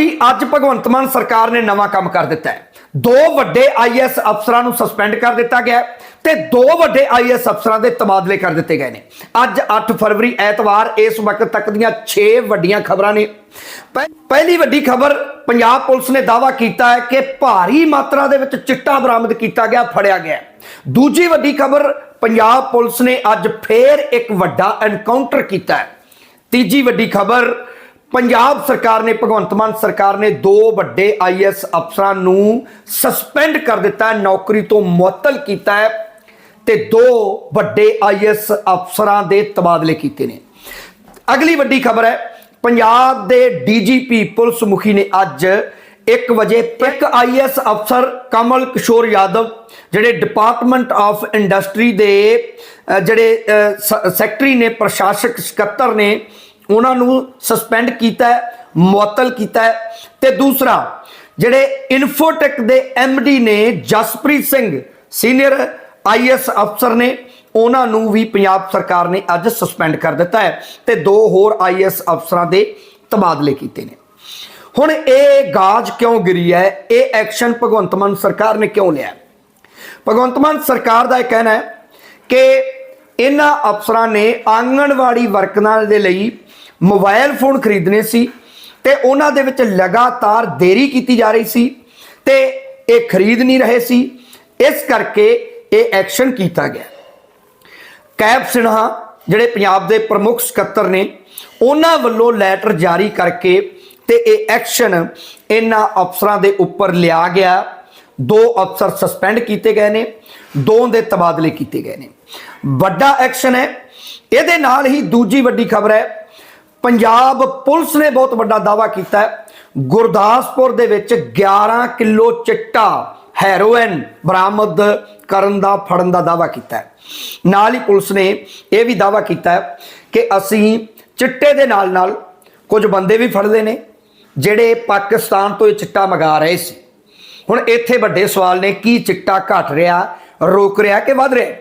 ਜੀ, ਅੱਜ ਭਗਵੰਤ ਮਾਨ ਸਰਕਾਰ ਨੇ ਨਵਾਂ ਕੰਮ ਕਰ ਦਿੱਤਾ ਹੈ। ਦੋ ਵੱਡੇ ਆਈਐਸ ਅਫਸਰਾਂ ਨੂੰ ਸਸਪੈਂਡ ਕਰ ਦਿੱਤਾ ਗਿਆ ਤੇ ਦੋ ਵੱਡੇ ਆਈਐਸ ਅਫਸਰਾਂ ਦੇ ਤਬਾਦਲੇ ਕਰ ਦਿੱਤੇ ਗਏ ਨੇ। ਅੱਜ 8 ਫਰਵਰੀ, ਐਤਵਾਰ, ਇਸ ਵਕਤ ਤੱਕ ਦੀਆਂ 6 ਵੱਡੀਆਂ ਖਬਰਾਂ ਨੇ। ਪਹਿਲੀ ਵੱਡੀ ਖਬਰ, ਪੰਜਾਬ ਪੁਲਿਸ ਨੇ ਦਾਅਵਾ ਕੀਤਾ ਹੈ ਕਿ ਭਾਰੀ ਮਾਤਰਾ ਦੇ ਵਿੱਚ ਚਿੱਟਾ ਬਰਾਮਦ ਕੀਤਾ ਗਿਆ, ਫੜਿਆ ਗਿਆ ਦੂਜੀ ਵੱਡੀ ਖਬਰ, ਪੰਜਾਬ ਪੁਲਿਸ ਨੇ ਅੱਜ ਫੇਰ ਇੱਕ ਵੱਡਾ ਐਨਕਾਊਂਟਰ ਕੀਤਾ ਹੈ। ਤੀਜੀ ਵੱਡੀ ਖਬਰ ਪੰਜਾਬ ਸਰਕਾਰ ਨੇ, ਭਗਵੰਤ ਮਾਨ ਸਰਕਾਰ ਨੇ ਦੋ ਵੱਡੇ ਆਈਐਸ ਅਫਸਰਾਂ ਨੂੰ ਸਸਪੈਂਡ ਕਰ ਦਿੱਤਾ, ਨੌਕਰੀ ਤੋਂ ਮੁਅੱਤਲ ਕੀਤਾ ਹੈ ਤੇ ਦੋ ਵੱਡੇ ਆਈਐਸ ਅਫਸਰਾਂ ਦੇ ਤਬਾਦਲੇ ਕੀਤੇ ਨੇ। ਅਗਲੀ ਵੱਡੀ ਖਬਰ ਹੈ, ਪੰਜਾਬ ਦੇ ਡੀਜੀਪੀ ਪੁਲਿਸ ਮੁਖੀ ਨੇ ਅੱਜ 1 ਵਜੇ ਇੱਕ ਆਈਐਸ ਅਫਸਰ ਕਮਲ ਕਿਸ਼ੋਰ ਯਾਦਵ, ਜਿਹੜੇ ਡਿਪਾਰਟਮੈਂਟ ਆਫ ਇੰਡਸਟਰੀ ਦੇ ਜਿਹੜੇ ਸੈਕਟਰੀ ਨੇ, ਪ੍ਰਸ਼ਾਸਕ ਸਕੱਤਰ ਨੇ ਉਹਨਾਂ ਨੂੰ ਸਸਪੈਂਡ ਕੀਤਾ ਹੈ, ਮੁਅੱਤਲ ਕੀਤਾ ਹੈ। ਤੇ ਦੂਸਰਾ, ਜਿਹੜੇ ਇਨਫੋਟੈਕ ਦੇ ਡੀ ਨੇ, ਜਸਪ੍ਰੀਤ ਸਿੰਘ ਸੀਨੀਅਰ ਆਈਐਸ ਅਫਸਰ ਨੇ, ਉਹਨਾਂ ਨੂੰ ਵੀ ਪੰਜਾਬ ਸਰਕਾਰ ਨੇ ਅੱਜ ਸਸਪੈਂਡ ਕਰ ਦਿੱਤਾ ਹੈ ਤੇ ਦੋ ਹੋਰ ਆਈਐਸ ਅਫਸਰਾਂ ਦੇ ਤਬਾਦਲੇ ਕੀਤੇ ਨੇ। ਹੁਣ ਇਹ ਗਾਜ ਕਿਉਂ ਗਿਰੀ ਹੈ? ਇਹ ਐਕਸ਼ਨ ਭਗਵੰਤ ਮਾਨ ਸਰਕਾਰ ਨੇ ਕਿਉਂ ਲਿਆ? ਭਗਵੰਤ ਮਾਨ ਸਰਕਾਰ ਦਾ ਇਹ ਕਹਿਣਾ ਹੈ ਕਿ ਇਹਨਾਂ ਅਫਸਰਾਂ ਨੇ ਆਂਗਣਵਾੜੀ ਵਰਕਰਾਂ ਦੇ ਲਈ ਮੋਬਾਈਲ ਫੋਨ ਖਰੀਦਣੇ ਸੀ ਤੇ ਉਹਨਾਂ ਦੇ ਵਿੱਚ ਲਗਾਤਾਰ ਦੇਰੀ ਕੀਤੀ ਜਾ ਰਹੀ ਸੀ ਤੇ ਇਹ ਖਰੀਦ ਨਹੀਂ ਰਹੇ ਸੀ। ਇਸ ਕਰਕੇ ਇਹ ਐਕਸ਼ਨ ਕੀਤਾ ਗਿਆ। ਕੈਬ ਸਿਨਹਾ, ਜਿਹੜੇ ਪੰਜਾਬ ਦੇ ਪ੍ਰਮੁੱਖ ਸਕੱਤਰ ਨੇ, ਉਹਨਾਂ ਵੱਲੋਂ ਲੈਟਰ ਜਾਰੀ ਕਰਕੇ ਤੇ ਇਹ ਐਕਸ਼ਨ ਇਹਨਾਂ ਅਫਸਰਾਂ ਦੇ ਉੱਪਰ ਲਿਆ ਗਿਆ। ਦੋ ਅਫਸਰ ਸਸਪੈਂਡ ਕੀਤੇ ਗਏ ਨੇ ਦੋ ਦੇ ਤਬਾਦਲੇ ਕੀਤੇ ਗਏ ਨੇ। ਵੱਡਾ ਐਕਸ਼ਨ ਹੈ। ਇਹਦੇ ਨਾਲ ਹੀ ਦੂਜੀ ਵੱਡੀ ਖਬਰ ਹੈ ਪੰਜਾਬ ਪੁਲਿਸ ਨੇ ਬਹੁਤ ਵੱਡਾ ਦਾਵਾ ਕੀਤਾ ਹੈ। ਗੁਰਦਾਸਪੁਰ ਦੇ ਵਿੱਚ 11 ਕਿਲੋ ਚਿੱਟਾ ਹੈਰੋਇਨ ਬਰਾਮਦ ਕਰਨ ਦਾ, ਫੜਨ ਦਾ ਦਾਵਾ ਕੀਤਾ ਹੈ। ਨਾਲ ਹੀ ਪੁਲਿਸ ਨੇ ਇਹ ਵੀ ਦਾਵਾ ਕੀਤਾ ਹੈ ਕਿ ਅਸੀਂ ਚਿੱਟੇ ਦੇ ਨਾਲ ਨਾਲ ਕੁਝ ਬੰਦੇ ਵੀ ਫੜਦੇ ਨੇ, ਜਿਹੜੇ ਪਾਕਿਸਤਾਨ ਤੋਂ ਇਹ ਚਿੱਟਾ ਮੰਗਾ ਰਹੇ ਸੀ। ਹੁਣ ਇੱਥੇ ਵੱਡੇ ਸਵਾਲ ਨੇ, ਕੀ ਚਿੱਟਾ ਘਟ ਰਿਹਾ, ਰੋਕ ਰਿਹਾ ਕਿ ਵੱਧ ਰਿਹਾ?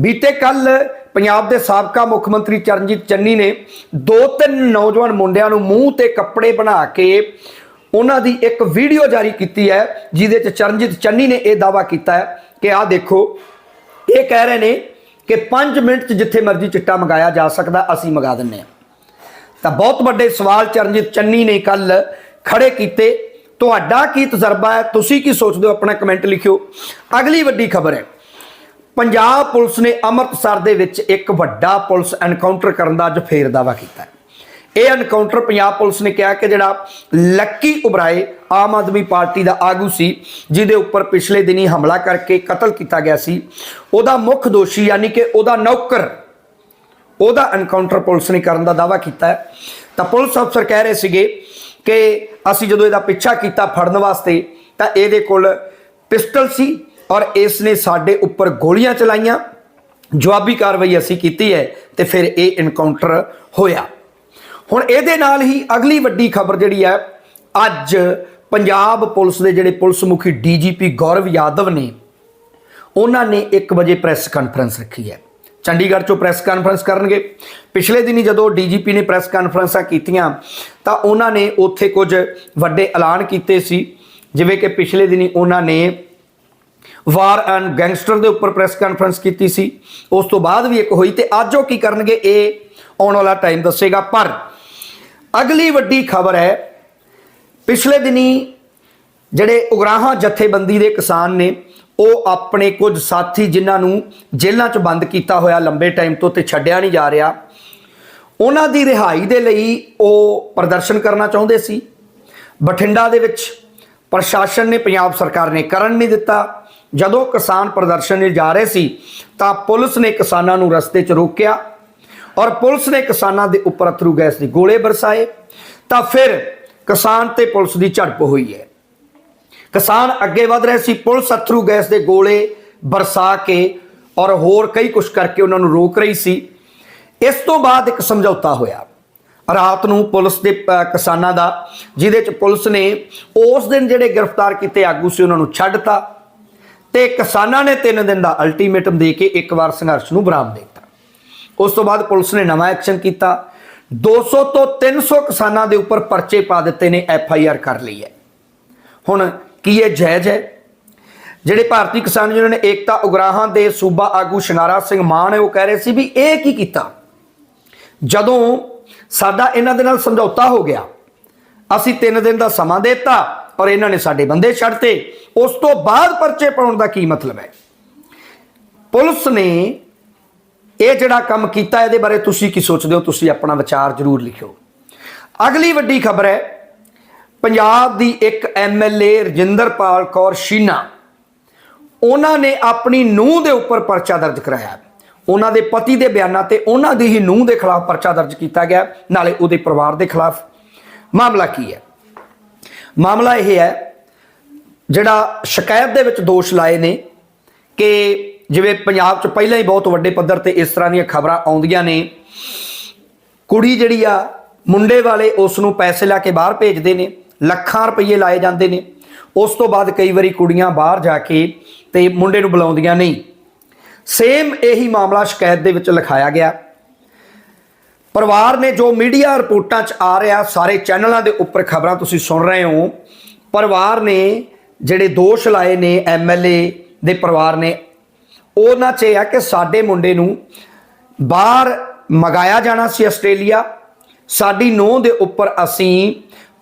ਬੀਤੇ ਕੱਲ ਪੰਜਾਬ ਦੇ ਸਾਬਕਾ ਮੁੱਖ ਮੰਤਰੀ ਚਰਨਜੀਤ ਚੰਨੀ ਨੇ ਦੋ ਤਿੰਨ ਨੌਜਵਾਨ ਮੁੰਡਿਆਂ ਨੂੰ ਮੂੰਹ ਤੇ ਕੱਪੜੇ ਬਣਾ ਕੇ ਉਹਨਾਂ ਦੀ ਇੱਕ ਵੀਡੀਓ ਜਾਰੀ ਕੀਤੀ ਹੈ, ਜਿਹਦੇ ਚ ਚਰਨਜੀਤ ਚੰਨੀ ਨੇ ਇਹ ਦਾਵਾ ਕੀਤਾ ਹੈ ਕਿ ਆਹ ਦੇਖੋ, ਇਹ ਕਹਿ ਰਹੇ ਨੇ ਕਿ 5 ਮਿੰਟ ਚ ਜਿੱਥੇ ਮਰਜ਼ੀ ਚਿੱਟਾ ਮੰਗਾਇਆ ਜਾ ਸਕਦਾ, ਅਸੀਂ ਮੰਗਾ ਦਿੰਨੇ ਆ ਤਾਂ ਬਹੁਤ ਵੱਡੇ ਸਵਾਲ ਚਰਨਜੀਤ ਚੰਨੀ ਨੇ ਕੱਲ ਖੜੇ ਕੀਤੇ। ਤੁਹਾਡਾ ਕੀ ਤਜਰਬਾ ਹੈ? ਤੁਸੀਂ ਕੀ ਸੋਚਦੇ ਹੋ? ਆਪਣਾ ਕਮੈਂਟ ਲਿਖਿਓ। ਅਗਲੀ ਵੱਡੀ ਖਬਰ ਹੈ। ਪੰਜਾਬ ਪੁਲਿਸ ਨੇ ਅੰਮ੍ਰਿਤਸਰ ਦੇ ਵਿੱਚ ਇੱਕ ਵੱਡਾ ਪੁਲਿਸ ਐਨਕਾਊਂਟਰ ਕਰਨ ਦਾ ਅੱਜ ਫੇਰ ਦਾਵਾ ਕੀਤਾ ਇਹ ਐਨਕਾਊਂਟਰ ਪੰਜਾਬ ਪੁਲਿਸ ਨੇ ਕਿਹਾ ਕਿ ਜਿਹੜਾ ਲੱਕੀ ਉਬਰਾਏ ਆਮ ਆਦਮੀ ਪਾਰਟੀ ਦਾ ਆਗੂ ਸੀ, ਜਿਹਦੇ ਉੱਪਰ ਪਿਛਲੇ ਦਿਨੀ ਹਮਲਾ ਕਰਕੇ ਕਤਲ ਕੀਤਾ ਗਿਆ ਸੀ, ਉਹਦਾ ਮੁੱਖ ਦੋਸ਼ੀ ਯਾਨੀ ਕਿ ਉਹਦਾ ਨੌਕਰ, ਉਹਦਾ ਐਨਕਾਊਂਟਰ ਪੁਲਿਸ ਨੇ ਕਰਨ ਦਾ ਦਾਵਾ ਕੀਤਾ ਤਾਂ ਪੁਲਿਸ ਅਫਸਰ ਕਹਿ ਰਹੇ ਸੀਗੇ ਕਿ ਅਸੀਂ ਜਦੋਂ ਇਹਦਾ ਪਿੱਛਾ ਕੀਤਾ ਫੜਨ ਵਾਸਤੇ, ਤਾਂ ਇਹਦੇ ਕੋਲ ਪਿਸਟਲ ਸੀ ਔਰ ਇਸ ਨੇ ਸਾਡੇ ਉੱਪਰ ਗੋਲੀਆਂ ਚਲਾਈਆਂ। ਜਵਾਬੀ ਕਾਰਵਾਈ ਅਸੀਂ ਕੀਤੀ ਹੈ ਤੇ ਫਿਰ ਇਹ ਇਨਕਾਊਂਟਰ ਹੋਇਆ। ਹੁਣ ਇਹਦੇ ਨਾਲ ਹੀ ਅਗਲੀ ਵੱਡੀ ਖਬਰ ਜਿਹੜੀ ਹੈ, ਅੱਜ ਪੰਜਾਬ ਪੁਲਿਸ ਦੇ ਜਿਹੜੇ ਪੁਲਿਸ ਮੁਖੀ ਡੀਜੀਪੀ ਗੌਰਵ ਯਾਦਵ ਨੇ, ਉਹਨਾਂ ਨੇ 1 ਵਜੇ ਪ੍ਰੈਸ ਕਾਨਫਰੰਸ ਰੱਖੀ ਹੈ। ਚੰਡੀਗੜ੍ਹ ਚੋਂ ਪ੍ਰੈਸ ਕਾਨਫਰੰਸ ਕਰਨਗੇ। ਪਿਛਲੇ ਦਿਨੀ ਜਦੋਂ ਡੀਜੀਪੀ ਨੇ ਪ੍ਰੈਸ ਕਾਨਫਰੰਸਾਂ ਕੀਤੀਆਂ, ਤਾਂ ਉਹਨਾਂ ਨੇ ਉੱਥੇ ਕੁਝ ਵੱਡੇ ਐਲਾਨ ਕੀਤੇ ਸੀ। ਜਿਵੇਂ ਕਿ ਪਿਛਲੇ ਦਿਨੀ ਉਹਨਾਂ ਨੇ ਵਾਰ ਐਂਡ ਗੈਂਗਸਟਰ ਦੇ ਉੱਪਰ ਪ੍ਰੈਸ ਕਾਨਫਰੰਸ ਕੀਤੀ ਸੀ। ਉਸ ਤੋਂ ਬਾਅਦ ਵੀ ਇੱਕ ਹੋਈ ਤੇ ਅੱਜ ਉਹ ਕੀ ਕਰਨਗੇ, ਇਹ ਆਉਣ ਵਾਲਾ ਟਾਈਮ ਦੱਸੇਗਾ। ਪਰ ਅਗਲੀ ਵੱਡੀ ਖਬਰ ਹੈ, ਪਿਛਲੇ ਦਿਨੀ ਜਿਹੜੇ ਉਗਰਾਹਾਂ ਜਥੇਬੰਦੀ ਦੇ ਕਿਸਾਨ ਨੇ, ਉਹ ਆਪਣੇ ਕੁਝ ਸਾਥੀ ਜਿਨ੍ਹਾਂ ਨੂੰ ਜੇਲ੍ਹਾਂ 'ਚ ਬੰਦ ਕੀਤਾ ਹੋਇਆ ਲੰਬੇ ਟਾਈਮ ਤੋਂ ਤੇ ਛੱਡਿਆ ਨਹੀਂ ਜਾ ਰਿਹਾ, ਉਹਨਾਂ ਦੀ ਰਿਹਾਈ ਦੇ ਲਈ ਉਹ ਪ੍ਰਦਰਸ਼ਨ ਕਰਨਾ ਚਾਹੁੰਦੇ ਸੀ। ਬਠਿੰਡਾ ਦੇ ਵਿੱਚ ਪ੍ਰਸ਼ਾਸਨ ਨੇ, ਪੰਜਾਬ ਸਰਕਾਰ ਨੇ ਕਰਨ ਨਹੀਂ ਦਿੱਤਾ। ਜਦੋਂ ਕਿਸਾਨ ਪ੍ਰਦਰਸ਼ਨ ਲਈ ਜਾ ਰਹੇ ਸੀ, ਤਾਂ ਪੁਲਿਸ ਨੇ ਕਿਸਾਨਾਂ ਨੂੰ ਰਸਤੇ 'ਚ ਰੋਕਿਆ ਔਰ ਪੁਲਿਸ ਨੇ ਕਿਸਾਨਾਂ ਦੇ ਉੱਪਰ ਅਥਰੂ ਗੈਸ ਦੇ ਗੋਲੇ ਬਰਸਾਏ, ਤਾਂ ਫਿਰ ਕਿਸਾਨ ਤੇ ਪੁਲਿਸ ਦੀ ਝੜਪ ਹੋਈ ਹੈ। ਕਿਸਾਨ ਅੱਗੇ ਵਧ ਰਹੇ ਸੀ, ਪੁਲਿਸ ਅਥਰੂ ਗੈਸ ਦੇ ਗੋਲੇ ਬਰਸਾ ਕੇ ਔਰ ਹੋਰ ਕਈ ਕੁਝ ਕਰਕੇ ਉਹਨਾਂ ਨੂੰ ਰੋਕ ਰਹੀ ਸੀ। ਇਸ ਤੋਂ ਬਾਅਦ ਇੱਕ ਸਮਝੌਤਾ ਹੋਇਆ। ਰਾਤ ਨੂੰ ਪੁਲਿਸ ਦੇ ਕਿਸਾਨਾਂ ਦਾ, ਜਿਹਦੇ ਚ ਪੁਲਿਸ ਨੇ ਉਸ ਦਿਨ ਜਿਹੜੇ ਗ੍ਰਿਫਤਾਰ ਕੀਤੇ ਆਗੂ ਸੀ, ਉਹਨਾਂ ਨੂੰ ਛੱਡਤਾ ਤੇ ਕਿਸਾਨਾਂ ਨੇ 3 ਦਿਨ ਦਾ ਅਲਟੀਮੇਟਮ ਦੇ ਕੇ ਇੱਕ ਵਾਰ ਸੰਘਰਸ਼ ਨੂੰ ਵਿਰਾਮ ਦਿੱਤਾ। ਉਸ ਤੋਂ ਬਾਅਦ ਪੁਲਿਸ ਨੇ ਨਵਾਂ ਐਕਸ਼ਨ ਕੀਤਾ। 200 ਤੋਂ 300 ਕਿਸਾਨਾਂ ਦੇ ਉੱਪਰ ਪਰਚੇ ਪਾ ਦਿੱਤੇ ਨੇ, ਐਫ ਆਈ ਆਰ ਕਰ ਲਈ ਹੈ। ਹੁਣ ਕੀ ਇਹ ਜਾਇਜ਼ ਹੈ? ਜਿਹੜੇ ਭਾਰਤੀ ਕਿਸਾਨ ਯੂਨੀਅਨ ਨੇ ਏਕਤਾ ਉਗਰਾਹਾਂ ਦੇ ਸੂਬਾ ਆਗੂ ਸ਼ਿੰਗਾਰਾ ਸਿੰਘ ਮਾਨ ਹੈ ਉਹ ਕਹਿ ਰਹੇ ਸੀ ਵੀ ਇਹ ਕੀ ਕੀਤਾ? ਜਦੋਂ ਸਾਡਾ ਇਹਨਾਂ ਦੇ ਨਾਲ ਸਮਝੌਤਾ ਹੋ ਗਿਆ, ਅਸੀਂ 3 ਦਿਨ ਦਾ ਸਮਾਂ ਦਿੱਤਾ ਔਰ ਇਹਨਾਂ ਨੇ ਸਾਡੇ ਬੰਦੇ ਛੱਡਤੇ। ਉਸ ਤੋਂ ਬਾਅਦ ਪਰਚੇ ਪਾਉਣ ਦਾ ਕੀ ਮਤਲਬ ਹੈ? ਪੁਲਿਸ ਨੇ ਇਹ ਜਿਹੜਾ ਕੰਮ ਕੀਤਾ, ਇਹਦੇ ਬਾਰੇ ਤੁਸੀਂ ਕੀ ਸੋਚਦੇ ਹੋ? ਤੁਸੀਂ ਆਪਣਾ ਵਿਚਾਰ ਜ਼ਰੂਰ ਲਿਖਿਓ। ਅਗਲੀ ਵੱਡੀ ਖਬਰ ਹੈ, ਪੰਜਾਬ ਦੀ ਇੱਕ ਐਮਐਲਏ ਰਜਿੰਦਰਪਾਲ ਕੌਰ ਸ਼ੀਨਾ, ਉਹਨਾਂ ਨੇ ਆਪਣੀ ਨੂੰਹ ਦੇ ਉੱਪਰ ਪਰਚਾ ਦਰਜ ਕਰਾਇਆ। ਉਹਨਾਂ ਦੇ ਪਤੀ ਦੇ ਬਿਆਨਾਂ ਤੇ ਉਹਨਾਂ ਦੀ ਹੀ ਨੂੰਹ ਦੇ ਖਿਲਾਫ ਪਰਚਾ ਦਰਜ ਕੀਤਾ ਗਿਆ, ਨਾਲੇ ਉਹਦੇ ਪਰਿਵਾਰ ਦੇ ਖਿਲਾਫ। ਮਾਮਲਾ ਕੀ ਹੈ? ਮਾਮਲਾ ਇਹ ਹੈ, ਜਿਹੜਾ ਸ਼ਿਕਾਇਤ ਦੇ ਵਿੱਚ ਦੋਸ਼ ਲਾਏ ਨੇ ਕਿ ਜਿਵੇਂ ਪੰਜਾਬ 'ਚ ਪਹਿਲਾਂ ਹੀ ਬਹੁਤ ਵੱਡੇ ਪੱਧਰ ਤੇ ਇਸ ਤਰ੍ਹਾਂ ਦੀਆਂ ਖਬਰਾਂ ਆਉਂਦੀਆਂ ਨੇ, ਕੁੜੀ ਜਿਹੜੀ ਆ, ਮੁੰਡੇ ਵਾਲੇ ਉਸ ਨੂੰ ਪੈਸੇ ਲਾ ਕੇ ਬਾਹਰ ਭੇਜਦੇ ਨੇ, ਲੱਖਾਂ ਰੁਪਏ ਲਾਏ ਜਾਂਦੇ ਨੇ, ਉਸ ਤੋਂ ਬਾਅਦ ਕਈ ਵਾਰੀ ਕੁੜੀਆਂ ਬਾਹਰ ਜਾ ਕੇ ਤੇ ਮੁੰਡੇ ਨੂੰ ਬੁਲਾਉਂਦੀਆਂ ਨਹੀਂ। ਸੇਮ ਇਹੀ ਮਾਮਲਾ ਸ਼ਿਕਾਇਤ ਦੇ ਵਿੱਚ ਲਿਖਾਇਆ ਗਿਆ। ਪਰਿਵਾਰ ਨੇ ਜੋ ਮੀਡੀਆ ਰਿਪੋਰਟਾਂ 'ਚ ਆ ਰਿਹਾ, ਸਾਰੇ ਚੈਨਲਾਂ ਦੇ ਉੱਪਰ ਖਬਰਾਂ ਤੁਸੀਂ ਸੁਣ ਰਹੇ ਹੋ, ਪਰਿਵਾਰ ਨੇ ਜਿਹੜੇ ਦੋਸ਼ ਲਾਏ ਨੇ ਐਮਐਲਏ ਦੇ ਪਰਿਵਾਰ ਨੇ, ਉਹਨਾਂ 'ਚ ਇਹ ਆ ਕਿ ਸਾਡੇ ਮੁੰਡੇ ਨੂੰ ਬਾਹਰ ਮਗਾਇਆ ਜਾਣਾ ਸੀ ਆਸਟ੍ਰੇਲੀਆ। ਸਾਡੀ ਨੋਹ ਦੇ ਉੱਪਰ ਅਸੀਂ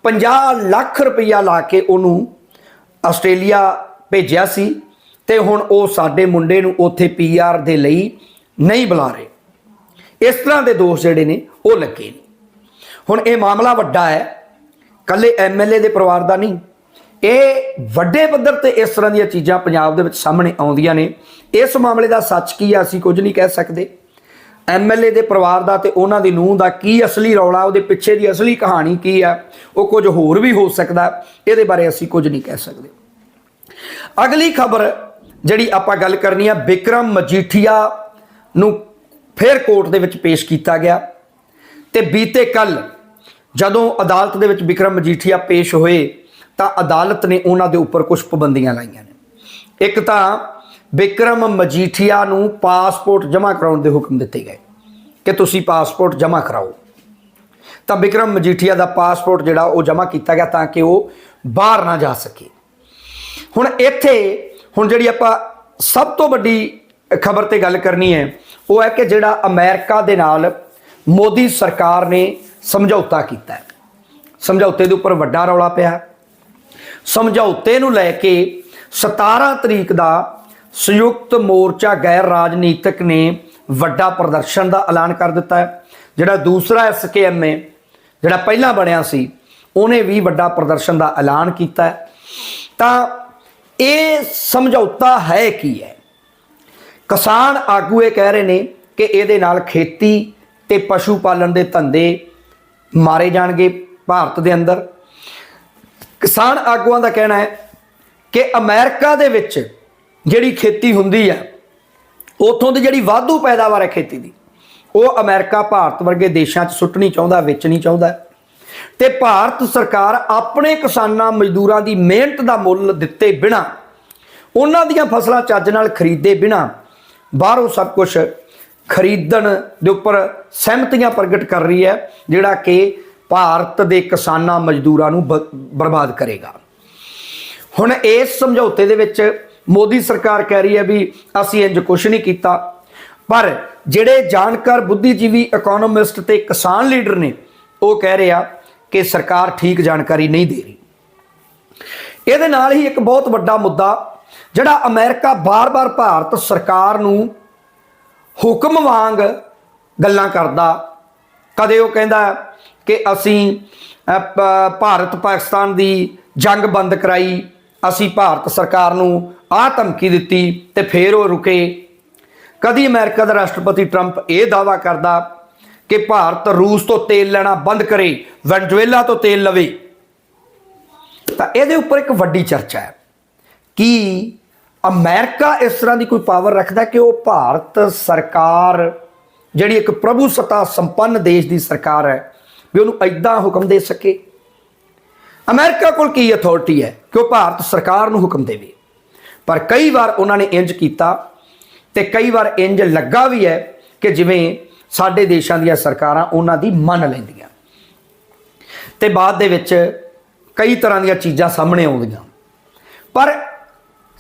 50 ਲੱਖ ਰੁਪਈਆ ਲਾ ਕੇ ਉਹਨੂੰ ਆਸਟ੍ਰੇਲੀਆ ਭੇਜਿਆ ਸੀ ਤੇ ਹੁਣ ਉਹ ਸਾਡੇ ਮੁੰਡੇ ਨੂੰ ਉੱਥੇ ਪੀਆਰ ਦੇ ਲਈ ਨਹੀਂ ਬੁਲਾ ਰਹੇ। ਇਸ ਤਰ੍ਹਾਂ ਦੇ ਦੋਸ਼ ਜਿਹੜੇ ਨੇ, ਉਹ ਲੱਗੇ ਨੇ। ਹੁਣ ਇਹ ਮਾਮਲਾ ਵੱਡਾ ਹੈ। ਕੱਲੇ ਐਮਐਲਏ ਦੇ ਪਰਿਵਾਰ ਦਾ ਨਹੀਂ। ਇਹ ਵੱਡੇ ਪੱਧਰ ਤੇ ਇਸ ਤਰ੍ਹਾਂ ਦੀਆਂ ਚੀਜ਼ਾਂ ਪੰਜਾਬ ਦੇ ਵਿੱਚ ਸਾਹਮਣੇ ਆਉਂਦੀਆਂ ਨੇ। ਇਸ ਮਾਮਲੇ ਦਾ ਸੱਚ ਕੀ ਆ, ਅਸੀਂ ਕੁਝ ਨਹੀਂ ਕਹਿ ਸਕਦੇ। ਐਮਐਲਏ ਦੇ ਪਰਿਵਾਰ ਦਾ ਤੇ ਉਹਨਾਂ ਦੀ ਨੂੰਹ ਦਾ ਕੀ ਅਸਲੀ ਰੌਲਾ, ਉਹਦੇ ਪਿੱਛੇ ਦੀ ਅਸਲੀ ਕਹਾਣੀ ਕੀ ਆ, ਉਹ ਕੁਝ ਹੋਰ ਵੀ ਹੋ ਸਕਦਾ। ਇਹਦੇ ਬਾਰੇ ਅਸੀਂ ਕੁਝ ਨਹੀਂ ਕਹਿ ਸਕਦੇ। ਅਗਲੀ ਖਬਰ ਜਿਹੜੀ ਆਪਾਂ ਗੱਲ ਕਰਨੀ ਆ ਵਿਕਰਮ ਮਜੀਠੀਆ ਨੂੰ ਫਿਰ ਕੋਰਟ ਦੇ ਵਿੱਚ ਪੇਸ਼ ਕੀਤਾ ਗਿਆ ਤੇ ਬੀਤੇ ਕੱਲ ਜਦੋਂ ਅਦਾਲਤ ਦੇ ਵਿੱਚ ਵਿਕਰਮ ਮਜੀਠੀਆ ਪੇਸ਼ ਹੋਏ ਤਾਂ ਅਦਾਲਤ ਨੇ ਉਹਨਾਂ ਦੇ ਉੱਪਰ ਕੁਝ ਪਾਬੰਦੀਆਂ ਲਾਈਆਂ ਨੇ। ਇੱਕ ਤਾਂ ਵਿਕਰਮ ਮਜੀਠੀਆ ਨੂੰ ਪਾਸਪੋਰਟ ਜਮ੍ਹਾਂ ਕਰਾਉਣ ਦੇ ਹੁਕਮ ਦਿੱਤੇ ਗਏ ਕਿ ਤੁਸੀਂ ਪਾਸਪੋਰਟ ਜਮ੍ਹਾਂ ਕਰਾਓ। ਤਾਂ ਵਿਕਰਮ ਮਜੀਠੀਆ ਦਾ ਪਾਸਪੋਰਟ ਜਿਹੜਾ ਉਹ ਜਮ੍ਹਾਂ ਕੀਤਾ ਗਿਆ ਤਾਂ ਕਿ ਉਹ ਬਾਹਰ ਨਾ ਜਾ ਸਕੇ। ਹੁਣ ਇੱਥੇ ਹੁਣ ਜਿਹੜੀ ਆਪਾਂ ਸਭ ਤੋਂ ਵੱਡੀ ਖਬਰ ਤੇ ਗੱਲ ਕਰਨੀ ਹੈ ਉਹ ਹੈ ਕਿ ਜਿਹੜਾ ਅਮਰੀਕਾ ਦੇ ਨਾਲ ਮੋਦੀ ਸਰਕਾਰ ਨੇ ਸਮਝੌਤਾ ਕੀਤਾ ਹੈ। ਸਮਝੌਤੇ ਦੇ ਉੱਪਰ ਵੱਡਾ ਰੌਲਾ ਪਿਆ। ਸਮਝੌਤੇ ਨੂੰ ਲੈ ਕੇ 17 ਤਰੀਕ ਦਾ ਸੰਯੁਕਤ ਮੋਰਚਾ ਗੈਰ ਰਾਜਨੀਤਿਕ ਨੇ ਵੱਡਾ ਪ੍ਰਦਰਸ਼ਨ ਦਾ ਐਲਾਨ ਕਰ ਦਿੱਤਾ ਹੈ। ਜਿਹੜਾ ਦੂਸਰਾ ਐਸਕੇਐਮ ਹੈ, ਜਿਹੜਾ ਪਹਿਲਾਂ ਬਣਿਆ ਸੀ, ਉਹਨੇ ਵੀ ਵੱਡਾ ਪ੍ਰਦਰਸ਼ਨ ਦਾ ਐਲਾਨ ਕੀਤਾ ਹੈ। ਤਾਂ ਇਹ ਸਮਝੌਤਾ ਹੈ ਕੀ ਹੈ? ਕਿਸਾਨ ਆਗੂ ਇਹ ਕਹਿ ਰਹੇ ਨੇ ਕਿ ਇਹਦੇ ਨਾਲ ਖੇਤੀ ਤੇ ਪਸ਼ੂ ਪਾਲਣ ਦੇ ਧੰਦੇ ਮਾਰੇ ਜਾਣਗੇ ਭਾਰਤ ਦੇ ਅੰਦਰ। ਕਿਸਾਨ ਆਗੂਆਂ ਦਾ ਕਹਿਣਾ ਹੈ ਕਿ ਅਮਰੀਕਾ ਦੇ ਵਿੱਚ ਜਿਹੜੀ ਖੇਤੀ ਹੁੰਦੀ ਹੈ, ਉਥੋਂ ਦੀ ਜਿਹੜੀ ਵਾਧੂ ਪੈਦਾਵਾਰ ਹੈ ਖੇਤੀ ਦੀ, ਉਹ ਅਮਰੀਕਾ ਭਾਰਤ ਵਰਗੇ ਦੇਸ਼ਾਂ 'ਚ ਸੁੱਟਣੀ ਚਾਹੁੰਦਾ, ਵੇਚਣੀ ਚਾਹੁੰਦਾ ਤੇ ਭਾਰਤ ਸਰਕਾਰ ਆਪਣੇ ਕਿਸਾਨਾਂ, ਮਜ਼ਦੂਰਾਂ ਦੀ ਮਿਹਨਤ ਦਾ ਮੁੱਲ ਦਿੱਤੇ ਬਿਨਾ, ਉਹਨਾਂ ਦੀਆਂ ਫਸਲਾਂ ਚੱਜ ਨਾਲ ਖਰੀਦੇ ਬਿਨਾ ਬਾਹਰੋਂ ਸਭ ਕੁਝ ਖਰੀਦਣ ਦੇ ਉੱਪਰ ਸਹਿਮਤੀਆਂ ਪ੍ਰਗਟ ਕਰ ਰਹੀ ਹੈ, ਜਿਹੜਾ ਕਿ ਭਾਰਤ ਦੇ ਕਿਸਾਨਾਂ ਮਜ਼ਦੂਰਾਂ ਨੂੰ ਬ- ਬਰਬਾਦ ਕਰੇਗਾ। ਹੁਣ ਇਸ ਸਮਝੌਤੇ ਦੇ ਵਿੱਚ ਮੋਦੀ ਸਰਕਾਰ ਕਹਿ ਰਹੀ ਹੈ ਵੀ ਅਸੀਂ ਇੰਜ ਕੁਝ ਨਹੀਂ ਕੀਤਾ, ਪਰ ਜਿਹੜੇ ਜਾਣਕਾਰ ਬੁੱਧੀਜੀਵੀ ਇਕਨੋਮਿਸਟ ਤੇ ਕਿਸਾਨ ਲੀਡਰ ਨੇ, ਉਹ ਕਹਿ ਰਿਹਾ ਕਿ ਸਰਕਾਰ ਠੀਕ ਜਾਣਕਾਰੀ ਨਹੀਂ ਦੇ ਰਹੀ। ਇਹਦੇ ਨਾਲ ਹੀ ਇੱਕ ਬਹੁਤ ਵੱਡਾ ਮੁੱਦਾ ਜਿਹੜਾ ਅਮਰੀਕਾ ਬਾਰ-ਬਾਰ ਭਾਰਤ ਸਰਕਾਰ ਨੂੰ ਹੁਕਮ ਵਾਂਗ ਗੱਲਾਂ ਕਰਦਾ, ਕਦੇ ਉਹ ਕਹਿੰਦਾ ਕਿ ਅਸੀਂ ਭਾਰਤ ਪਾਕਿਸਤਾਨ ਦੀ ਜੰਗ ਬੰਦ ਕਰਾਈ, ਅਸੀਂ ਭਾਰਤ ਸਰਕਾਰ ਨੂੰ ਆਹ ਧਮਕੀ ਦਿੱਤੀ ਤੇ ਫੇਰ ਉਹ ਰੁਕੇ। ਕਦੀ ਅਮਰੀਕਾ ਦਾ ਰਾਸ਼ਟਰਪਤੀ ਟਰੰਪ ਇਹ ਦਾਵਾ ਕਰਦਾ ਕਿ ਭਾਰਤ ਰੂਸ ਤੋਂ ਤੇਲ ਲੈਣਾ ਬੰਦ ਕਰੇ, ਵੈਨਜ਼ੁਏਲਾ ਤੋਂ ਤੇਲ ਲਵੇ। ਤਾਂ ਇਹਦੇ ਉੱਪਰ ਇੱਕ ਵੱਡੀ ਚਰਚਾ ਹੈ। ਕਿ ਅਮਰੀਕਾ ਇਸ ਤਰ੍ਹਾਂ ਦੀ ਕੋਈ ਪਾਵਰ ਰੱਖਦਾ ਕਿ ਉਹ ਭਾਰਤ ਸਰਕਾਰ, ਜਿਹੜੀ ਇੱਕ ਪ੍ਰਭੂ ਸੱਤਾ ਸੰਪੰਨ ਦੇਸ਼ ਦੀ ਸਰਕਾਰ ਹੈ, ਵੀ ਉਹਨੂੰ ਐਦਾਂ ਹੁਕਮ ਦੇ ਸਕੇ? ਅਮਰੀਕਾ ਕੋਲ ਕੀ ਅਥਾਰਟੀ ਹੈ ਕਿ ਉਹ ਭਾਰਤ ਸਰਕਾਰ ਨੂੰ ਹੁਕਮ ਦੇਵੇ? ਪਰ ਕਈ ਵਾਰ ਉਹਨਾਂ ਨੇ ਇੰਜ ਕੀਤਾ ਤੇ ਕਈ ਵਾਰ ਇੰਜ ਲੱਗਾ ਵੀ ਹੈ ਕਿ ਜਿਵੇਂ ਸਾਡੇ ਦੇਸ਼ਾਂ ਦੀਆਂ ਸਰਕਾਰਾਂ ਉਹਨਾਂ ਦੀ ਮੰਨ ਲੈਂਦੀਆਂ। ਤੇ ਬਾਅਦ ਦੇ ਵਿੱਚ ਕਈ ਤਰ੍ਹਾਂ ਦੀਆਂ ਚੀਜ਼ਾਂ ਸਾਹਮਣੇ ਆਉਂਦੀਆਂ। ਪਰ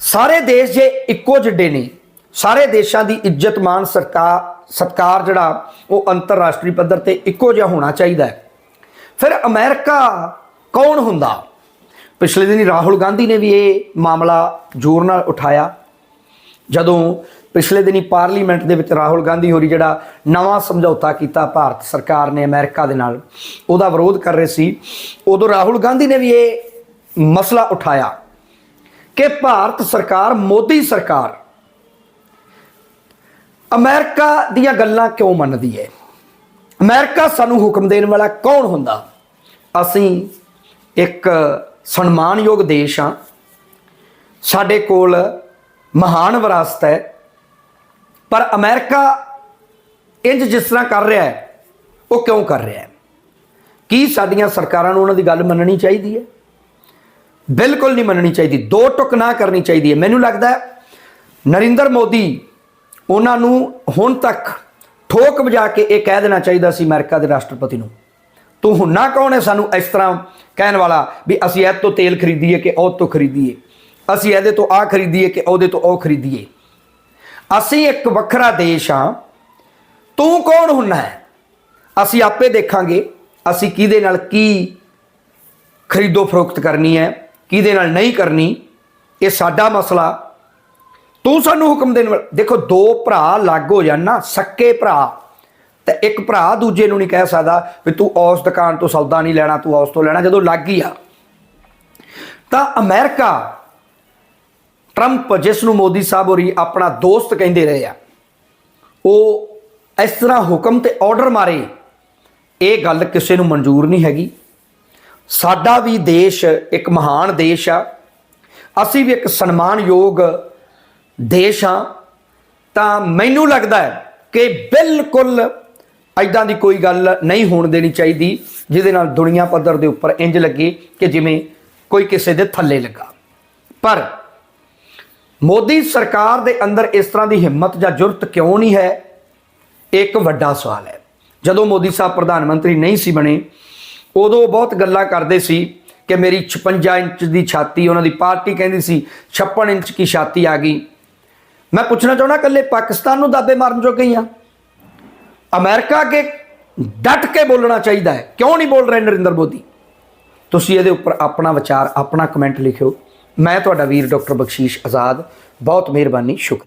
ਸਾਰੇ ਦੇਸ਼ ਜੇ ਇੱਕੋ ਜਿੱਡੇ ਨੇ, ਸਾਰੇ ਦੇਸ਼ਾਂ ਦੀ ਇੱਜ਼ਤ ਮਾਨ ਸਰਕਾਰ ਸਤਕਾਰ ਜਿਹੜਾ, ਉਹ ਅੰਤਰਰਾਸ਼ਟਰੀ ਪੱਧਰ ਤੇ ਇੱਕੋ ਜਿਹਾ ਹੋਣਾ ਚਾਹੀਦਾ ਹੈ। ਫਿਰ ਅਮਰੀਕਾ ਕੌਣ ਹੁੰਦਾ? ਪਿਛਲੇ ਦਿਨੀ ਰਾਹੁਲ ਗਾਂਧੀ ਨੇ ਵੀ ਇਹ ਮਾਮਲਾ ਜ਼ੋਰ ਨਾਲ ਉਠਾਇਆ। ਜਦੋਂ ਪਿਛਲੇ ਦਿਨੀ ਪਾਰਲੀਮੈਂਟ ਦੇ ਵਿੱਚ ਰਾਹੁਲ ਗਾਂਧੀ ਹੋਰੀ ਜਿਹੜਾ ਨਵਾਂ ਸਮਝੌਤਾ ਕੀਤਾ ਭਾਰਤ ਸਰਕਾਰ ਨੇ ਅਮਰੀਕਾ ਦੇ ਨਾਲ, ਉਹਦਾ ਵਿਰੋਧ ਕਰ ਰਹੇ ਸੀ, ਉਦੋਂ ਰਾਹੁਲ ਗਾਂਧੀ ਨੇ ਵੀ ਇਹ ਮਸਲਾ ਉਠਾਇਆ। ਕਿ ਭਾਰਤ ਸਰਕਾਰ, ਮੋਦੀ ਸਰਕਾਰ ਅਮਰੀਕਾ ਦੀਆਂ ਗੱਲਾਂ ਕਿਉਂ ਮੰਨਦੀ ਹੈ? ਅਮਰੀਕਾ ਸਾਨੂੰ ਹੁਕਮ ਦੇਣ ਵਾਲਾ ਕੌਣ ਹੁੰਦਾ? ਅਸੀਂ ਇੱਕ ਸਨਮਾਨਯੋਗ ਦੇਸ਼ ਹਾਂ। ਸਾਡੇ ਕੋਲ ਮਹਾਨ ਵਿਰਾਸਤ ਹੈ। ਪਰ ਅਮਰੀਕਾ ਇੰਜ ਜਿਸ ਤਰ੍ਹਾਂ ਕਰ ਰਿਹਾ ਹੈ, ਉਹ ਕਿਉਂ ਕਰ ਰਿਹਾ ਹੈ? ਕੀ ਸਾਡੀਆਂ ਸਰਕਾਰਾਂ ਨੂੰ ਉਹਨਾਂ ਦੀ ਗੱਲ ਮੰਨਣੀ ਚਾਹੀਦੀ ਹੈ? ਬਿਲਕੁਲ ਨਹੀਂ ਮੰਨਣੀ ਚਾਹੀਦੀ, ਦੋ ਟੁਕ ਨਾ ਕਰਨੀ ਚਾਹੀਦੀ ਹੈ। ਮੈਨੂੰ ਲੱਗਦਾ ਹੈ ਨਰਿੰਦਰ ਮੋਦੀ ਉਹਨਾਂ ਨੂੰ ਹੁਣ ਤੱਕ ਠੋਕ ਵਜਾ ਕੇ ਇਹ ਕਹਿ ਦੇਣਾ ਚਾਹੀਦਾ ਸੀ ਅਮਰੀਕਾ ਦੇ ਰਾਸ਼ਟਰਪਤੀ ਨੂੰ, ਤੂੰ ਹੁੰਨਾ ਕੌਣ ਹੈ ਸਾਨੂੰ ਇਸ ਤਰ੍ਹਾਂ ਕਹਿਣ ਵਾਲਾ ਵੀ ਅਸੀਂ ਇਹ ਤੋਂ ਤੇਲ ਖਰੀਦੀਏ ਕਿ ਉਹ ਤੋਂ ਖਰੀਦੀਏ? ਅਸੀਂ ਇਹਦੇ ਤੋਂ ਆ ਖਰੀਦੀਏ ਕਿ ਉਹਦੇ ਤੋਂ ਉਹ ਖਰੀਦੀਏ? ਅਸੀਂ ਇੱਕ ਵੱਖਰਾ ਦੇਸ਼ ਹਾਂ। ਤੂੰ ਕੌਣ ਹੁੰਨਾ ਹੈ? ਅਸੀਂ ਆਪੇ ਦੇਖਾਂਗੇ ਅਸੀਂ ਕਿਹਦੇ ਨਾਲ ਕੀ ਖਰੀਦੋ ਫਰੋਖਤ ਕਰਨੀ ਹੈ। ਕਿਹਦੇ ਨਾਲ ਨਹੀਂ ਕਰਨੀ, ਇਹ ਸਾਡਾ ਮਸਲਾ। ਤੂੰ ਸਾਨੂੰ ਹੁਕਮ ਦੇਣ ਵਾਲਾ ਦੇਖੋ, ਦੋ ਭਰਾ ਲੱਗ ਹੋ ਜਾਣ ਨਾ, ਸੱਕੇ ਭਰਾ। ਤੇ ਇੱਕ ਭਰਾ ਦੂਜੇ ਨੂੰ ਨਹੀਂ ਕਹਿ ਸਕਦਾ ਵੀ ਤੂੰ ਉਸ ਦੁਕਾਨ ਤੋਂ ਸੌਦਾ ਨਹੀਂ ਲੈਣਾ, ਤੂੰ ਉਸ ਤੋਂ ਲੈਣਾ, ਜਦੋਂ ਲੱਗ ਹੀ ਆ। ਤਾਂ ਅਮਰੀਕਾ, ਟਰੰਪ, ਜਿਸ ਨੂੰ ਮੋਦੀ ਸਾਹਿਬ ਹੋਰੀ ਆਪਣਾ ਦੋਸਤ ਕਹਿੰਦੇ ਰਹੇ ਆ, ਉਹ ਇਸ ਤਰ੍ਹਾਂ ਹੁਕਮ ਤੇ ਆਰਡਰ ਮਾਰੇ। ਇਹ ਗੱਲ ਕਿਸੇ ਨੂੰ ਮਨਜ਼ੂਰ ਨਹੀਂ ਹੈਗੀ। ਸਾਡਾ ਵੀ ਦੇਸ਼ ਇੱਕ ਮਹਾਨ ਦੇਸ਼ ਆ। ਅਸੀਂ ਵੀ ਇੱਕ ਸਨਮਾਨਯੋਗ ਦੇਸ਼ ਹਾਂ। ਤਾਂ ਮੈਨੂੰ ਲੱਗਦਾ ਹੈ ਕਿ ਬਿਲਕੁਲ ਐਦਾਂ ਦੀ ਕੋਈ ਗੱਲ ਨਹੀਂ ਹੋਣ ਦੇਣੀ ਚਾਹੀਦੀ, ਜਿਹਦੇ ਨਾਲ ਦੁਨੀਆ ਪੱਧਰ ਦੇ ਉੱਪਰ ਇੰਜ ਲੱਗੇ ਕਿ ਜਿਵੇਂ ਕੋਈ ਕਿਸੇ ਦੇ ਥੱਲੇ ਲੱਗਾ। ਪਰ ਮੋਦੀ ਸਰਕਾਰ ਦੇ ਅੰਦਰ ਇਸ ਤਰ੍ਹਾਂ ਦੀ ਹਿੰਮਤ ਜਾਂ ਜੁਰਤ ਕਿਉਂ ਨਹੀਂ ਹੈ? ਇਹ ਇੱਕ ਵੱਡਾ ਸਵਾਲ ਹੈ। ਜਦੋਂ ਮੋਦੀ ਸਾਹਿਬ ਪ੍ਰਧਾਨ ਮੰਤਰੀ ਨਹੀਂ ਸੀ ਬਣੇ ਉਦੋਂ ਬਹੁਤ ਗੱਲਾਂ ਕਰਦੇ ਸੀ ਕਿ ਮੇਰੀ 56 ਇੰਚ ਦੀ ਛਾਤੀ, ਉਹਨਾਂ ਦੀ ਪਾਰਟੀ ਕਹਿੰਦੀ ਸੀ 56 ਇੰਚ ਕੀ ਛਾਤੀ ਆ ਗਈ। ਮੈਂ ਪੁੱਛਣਾ ਚਾਹੁੰਦਾ ਕੱਲੇ ਪਾਕਿਸਤਾਨ ਨੂੰ ਦਾਬੇ ਮਾਰਨ ਜੋ ਆ? ਅਮਰੀਕਾ ਕੇ ਡਟ ਕੇ ਬੋਲਣਾ ਚਾਹੀਦਾ ਹੈ। ਕਿਉਂ ਨਹੀਂ ਬੋਲ ਰਹੇ ਨਰਿੰਦਰ ਮੋਦੀ? ਤੁਸੀਂ ਇਹਦੇ ਉੱਪਰ ਆਪਣਾ ਵਿਚਾਰ, ਆਪਣਾ ਕਮੈਂਟ ਲਿਖਿਓ। ਮੈਂ ਤੁਹਾਡਾ ਵੀਰ ਡਾਕਟਰ ਬਖਸ਼ੀਸ਼ ਆਜ਼ਾਦ। ਬਹੁਤ ਮਿਹਰਬਾਨੀ, ਸ਼ੁਕਰੀਆ।